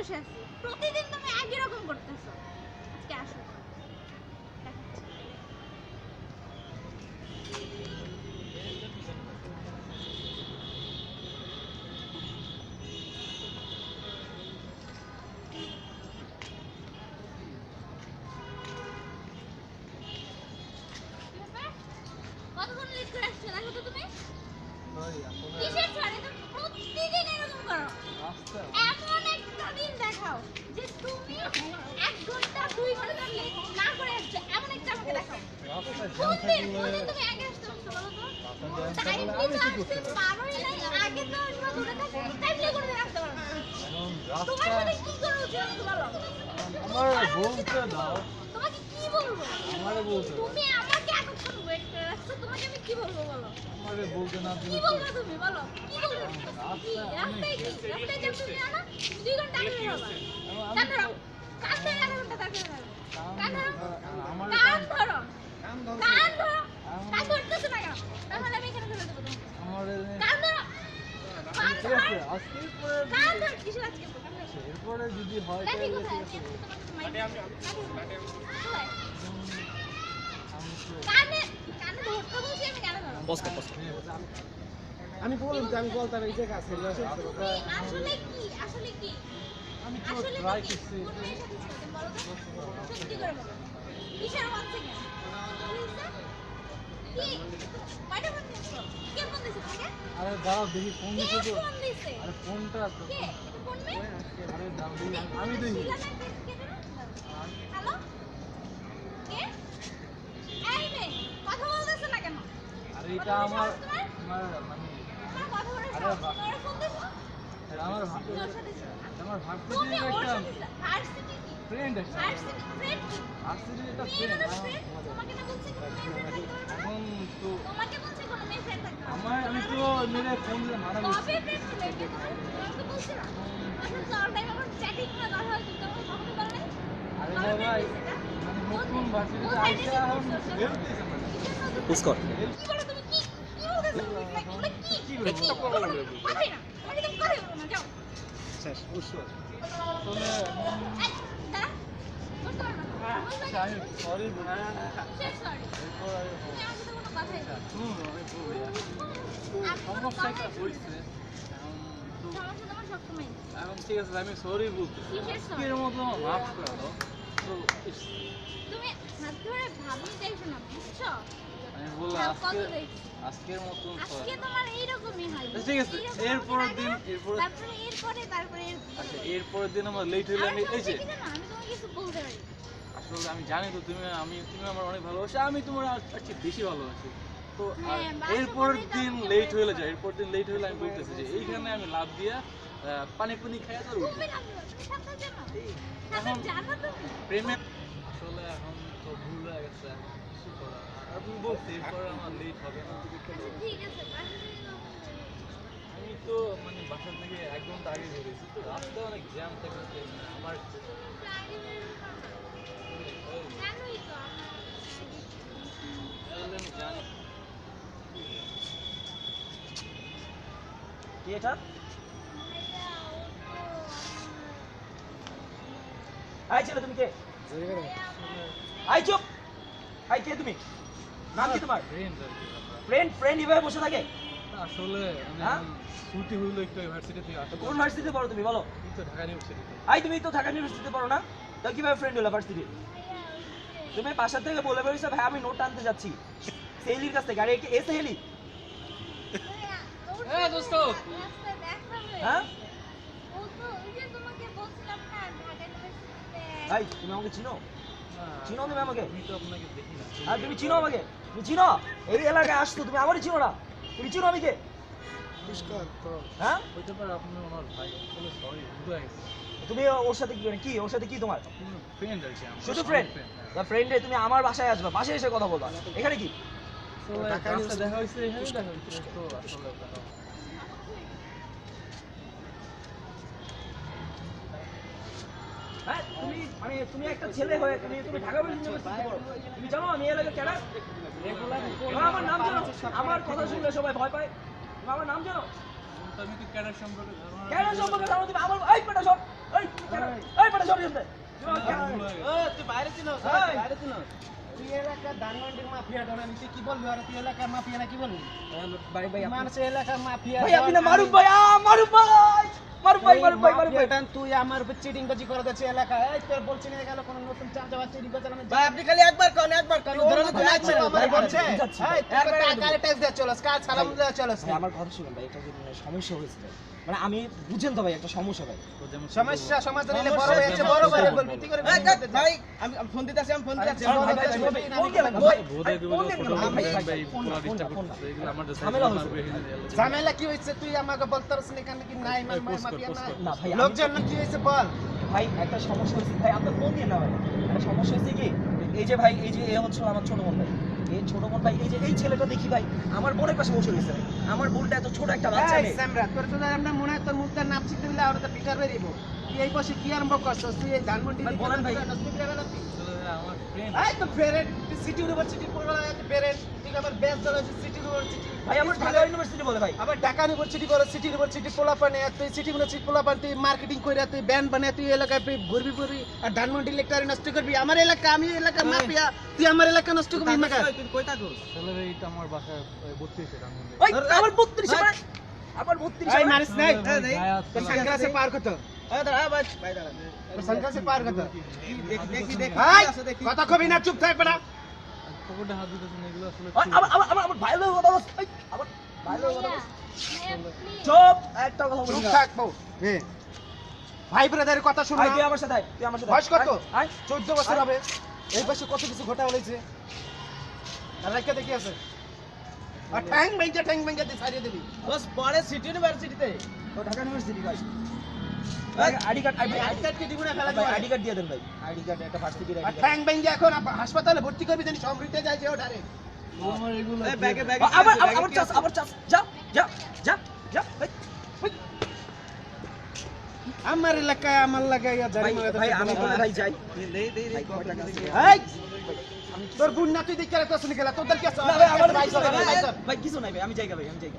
বসে আছি। প্রতিদিন তুমি একই রকম করতেছো। আজকে আসো? কতক্ষণ লেট করে আসছো? দেখো তো তুমি। প্রতিদিন এরকম করো। এমন একটা দিন দেখাও যে তুমি এক ঘণ্টা দুই ঘণ্টা না করে আসছো। এমন একটা আমাকে দেখাও। কোন দিন কোন দিন তুমি আগে আসতে পারছ বলো তো? টাইমলি তো আসতে পারোই নাই। আগে তো অন্য দূরে থাকে টাইমলি করে আসতে পারো? তোমার সাথে কি করা উচিত বলো? আমার বলতে দাও। তোমাকে কি বলব? আমারে বলতে তুমি ওয়েট তোমাকে আমি কি বলব বলো? আমারে বলতে না কি বলব তুমি বলো? কি বলব কি রাস্তায় কি? রাস্তায় যাও তুমি জানো দুই ঘণ্টা আগে বের কান ধরো। কান ধরে আধা ঘণ্টা তাকে কান ধরো। আমার কান ধরো। কান ধরো। কান ধরতেছো না কেন? তাহলে আমি এখানে ধরে দেবো তোমাকে। আমার কান ধরো। কান ঠিক ধরো। আছে আজকে পরে কান ধরো। কিসের আজকে কান ধরো এরপরে যদি হয় তাহলে আমি তোমাকে মাইক কোথায়? আমি তো কানে কানে ধরতে বলছি আমি কানে ধরো আমি বললাম যে আমি বলতাম এই জায়গা আছে আসলে কি আসলে কি? আমি তো ট্রাই করছি? সত্যি করে বলো। কিসের second? কি? কয়টা ফোন দিয়েছ? কে ফোন দিয়েছে তোমাকে? আরে দাঁড়াও দেখি ফোন তো। আরে ফোনটা তো কে? আরে দাও আমি দেখি শিলা না কে? কে যেন? হ্যালো? কে? এই মেয়ে, কথা বলতেছো না কেন? আরে এটা আমার আমার মানে তোমার কথা বলার আরে সাহস বাহ। নেই, ওরা এটা আমার সাথে ছিল? আমার ভার্সিটির একটা ভার্সিটি ফ্রেন্ড একটা ভার্সিটি ভার্সিটির একটা ফ্রেন্ড না? এখন তো? আমার আমি তো মেরে ফোন মারা গেছি? আচ্ছা, আমার হয়? আরে? মানে নতুন? ভার্সিটিতে আইসা এখন হেল্প দিছে মানে এখন ঠিক আছে আমি সরি বলতে কিসের মতো মাফ করে তুমি ভাবি চাইছো না, বুঝছ? আমি বললাম আজকে আজকের মতন আজকে তোমার এইরকমই হয়। আচ্ছা, ঠিক আছে, এরপরের দিন- লাগে, তারপরে এরপরে তারপরে আচ্ছা এরপরের দিন আমার লেট হইলে আমি এই যে সমস্যা কি জানো? আমি তোমাকে কিছু বলতে পারি। আসলে আমি জানি তো তুমি আমি তুমি আমার অনেক ভালোবাসি আমি তোমার আর চেয়ে বেশি ভালোবাসি। তো হ্যাঁ, এরপরের দিন লেট হয়ে বলেছ। যায় এরপর দিন লেট হলে আমি বলতেছি যে এইখানে আমি লাভ দিয়া পানি পানি খাইয়া তো এখন প্রেমে আসলে এখন তো ভুল হয়ে গেছে কিছু করার আর বলছি আমার লেট হবে না। ঠিক আছে? আমি তো মানে বাসা থেকে এক ঘণ্টা আগে বেরিয়েছি তো রাস্তায় অনেক জ্যাম থাকে আমার আমি কি এটা? আই ছেলে তুমি কে? আই চুপ! আই কে তুমি? নাম কি তোমার? ফ্রেন্ড। ফ্রেন্ড এভাবে বসে থাকে? আসলে আমি হ্যাঁ? ছুটি হইল একটু ইউনিভার্সিটি থেকে আসলে কোন ভার্সিটিতে পড়ো তুমি বলো? তো ঢাকা ইউনিভার্সিটিতে আই তুমি তো ঢাকা ইউনিভার্সিটিতে পড়ো না? তো কীভাবে ফ্রেন্ড হলো ভার্সিটি তুমি বাসা থেকে বলে বেরিয়েছো ভাই আমি নোট আনতে যাচ্ছি। সেহেলির কাছ থেকে। আরে এ সেহেলি? ভাইয়া, হ্যাঁ, দোস্ত। হয়ে হ্যাঁ? গেছে। ও তো ওই যে তোমাকে বলছিলাম না ঢাকা ইউনিভার্সিটিতে ভাই তুমি আমাকে চিনো? চিনো তুমি আমাকে? আমি তো আপনাকে দেখি না। আর তুমি চিনো আমাকে? তুমি চিনো এই এলাকায় আসতো তুমি আমারই চিনো না। তুমি চিনো আমি কে? হ্যাঁ? তুমি ওর সাথে কি কি ওর সাথে কি তোমার? ফ্রেন্ড আর কি আমার। শুধু ফ্রেন্ড হ্যাঁ। ফ্রেন্ডে তুমি আমার বাসায় আসবে বাসায় এসে কথা বলবা। এখানে কি? দেখা হয়েছে দেখা হয়েছে। মানে তুমি একটা ছেলে হয়ে তুমি তুমি ঢাকা পড়ো তুমি জানো আমি এলাকার কেডা আমার নাম জানো? আমার কথা শুনলে সবাই ভয় পায়। তুমি আমার নাম জানো? তো আমি তো ক্যাডার সম্পর্কে কেন সম্পর্কে জানো? তুমি আমার এই পেটা সর এই এই পেটা সর। তুই বাইরে এই। বাইরে ছিল। তুই এলাকার ধানমন্ডির মাফিয়া ধরে তুই কি বলবি? আর তুই এলাকার মাফিয়া না কি বলবি? ভাই ভাই মানুষ এলাকার মাফিয়া ভাই আপনি না মারুফ ভাই মারুফ ভাই মারুফ ভাই মারুফ ভাই মারুফ ভাই। তুই আমার উপর চিটিং বাজি করে দিচ্ছে এলাকায়। এই তোর বলছি না গেল কোন নতুন চাঁদা বা চিটিং বাজি আমি ভাই আপনি খালি একবার কন একবার কন। ধরে না ভাই, বলছে। এই একবার টাকা দেবো। ট্যাক্স চলস কার সালাম দিয়ে চলস। আমার কথা শুনুন ভাই এটা সমস্যা হয়েছে। ভাই। মানে আমি বুঝেন তো ভাই একটা সমস্যা ভাই। সমস্যা সমাধান হলে বড় ভাই আছে বড় ভাই বলবি তুই করে ভাই আমি ফোন দিতেছি আমি ফোন ভাই, ভাই, ভাই, ভাই, ভাই, ফোন ভাই। ভাই, ভাই, ভাই ভাই, আমার দেশে ঝামেলা কি হয়েছে? তুই আমাকে বলতে পারছিস না কেন কি নাই ভাই, নাই? কর। না ভাই লোকজন কি হয়েছে বল? ভাই একটা সমস্যা হয়েছে ভাই আপনি ফোন দিয়ে না ভাই একটা সমস্যা হয়েছে কি? এই যে ভাই এই যে এ হচ্ছে আমার ছোট বোন ভাই। এই ছোট বোন ভাই এই যে এই ছেলেটা দেখি ভাই আমার বোনের পাশে বসে গেছে আমার বোনটা এত ছোট একটা বাচ্চা মেয়ে স্যামরা তোর তো আমরা মনে হয় তোর মুখটা নাম শিখতে দিলে আর তো পিটার বেরিয়ে এই পাশে কি আরম্ভ করছস? তুই এই ধানমন্ডি বলেন ভাই। এই তো ফেরেন সিটি ইউনিভার্সিটি পড়া আছে ফেরেন তুই আবার বেস দল আছে সিটি ইউনিভার্সিটি ভাই আমার ঢাকা ইউনিভার্সিটি বলে ভাই। আবার ঢাকা ইউনিভার্সিটি করে সিটি ইউনিভার্সিটি পোলাপানে তুই সিটি ইউনিভার্সিটি পোলাপান তুই মার্কেটিং করে তুই ব্যান্ড বানায় তুই এলাকায় তুই ঘুরবি ঘুরবি আর ধানমন্ডি লেকটারে নষ্ট করবি। আমার এলাকা আমি এলাকা মাফিয়া তুই আমার এলাকা নষ্ট করবি মাকা তুই কই থাকোস ছেলের এইটা আমার বাসায় বত্রিশে রামগঞ্জে আমার 32 আমার 32 এই মারিস নাই? সানগ্লাসে পার কত? ভাই কথা। কবি না চুপ না। ব্রাদারের কথা শুন তুই আমার সাথে তুই আমার সাথে। বয়স কত? আয়, আয়। চোদ্দ বছর হবে। এই বয়সে কত কিছু ঘটা হয়েছে আর রাইকা দেখি আছে। আর ঠ্যাং ভেঙ্গে ঠ্যাং ভেঙ্গে দিয়ে ছাড়িয়ে দিবি। বস পরে সিটি ইউনিভার্সিটিতে ও ঢাকা ইউনিভার্সিটি ভাই ভাই আইডি কার্ড আইডি কার্ড কি দিব না ফেলা আইডি কার্ড দিয়ে দেন ভাই। আইডি কার্ড একটা ভার্সিটির আর আইডি কার্ড। ঠ্যাং এখন হাসপাতালে ভর্তি করবি জানি সমৃদ্ধে যায় যে ওঠারে আমার এগুলো ব্যাগে ব্যাগে আবার আবার আবার চাস আবার চাস। যা যা যা যা ভাই ভাই, আমার এলাকায় আমার লাগাই ভাই ভাই আমি বলে ভাই যাই? দেই দেই ভাই কয় টাকা আছে? এই! তোর বুন না তুই দেখে রাখতে আসলি খেলা তোদের কি আছে? ভাই কিছু নাই ভাই ভাই ভাই কিছু নাই ভাই আমি জায়গা ভাই আমি জায়গা।